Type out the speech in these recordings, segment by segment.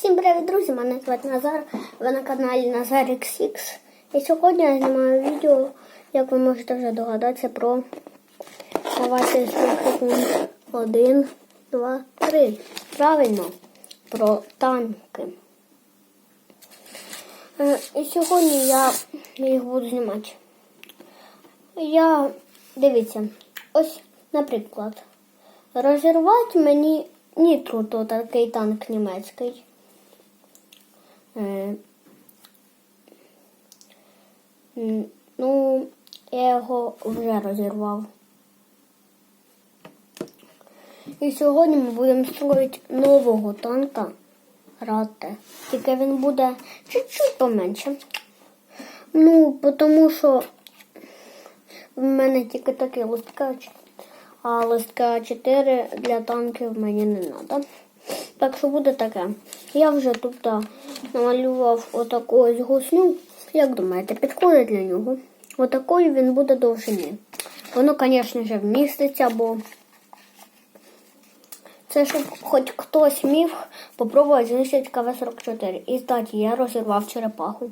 Всім привіт, друзі! Мене звати Назар. Ви на каналі Назар XX. І сьогодні я знімаю відео, як ви можете вже догадатися, про давайте слухати один, два, три. Правильно, про танки. Е, І сьогодні я їх буду знімати. Я дивіться, ось, наприклад, розірвати мені Нітру, то такий танк німецький. Ну, я його вже розірвав. І сьогодні ми будемо строїти нового танка Рате. Тільки він буде чуть-чуть поменше. Ну, тому що в мене тільки такий листкач, а листка 4 для танків мені не треба. Так що буде таке. Я вже тут намалював отаку ось гусню. Як думаєте, підходить для нього? Отакої він буде довжини. Воно, звісно ж, вміститься, бо це щоб хоч хтось міг попробувати знищити КВ-44. І кстати, я розірвав черепаху.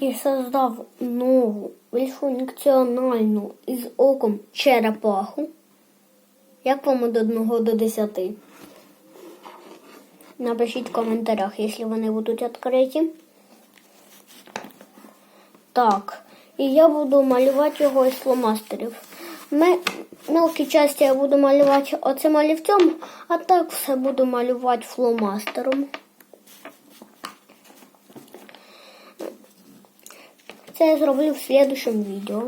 і создав нову функціональну із оком черепаху. Як вам від 1 до 10? Напишіть в коментарях, якщо вони будуть відкриті. Так, і я буду малювати його із фломастерів. Ми мелкі часті я буду малювати оцим олівцем, а так все буду малювати фломастером. Це я зроблю в следующем відео.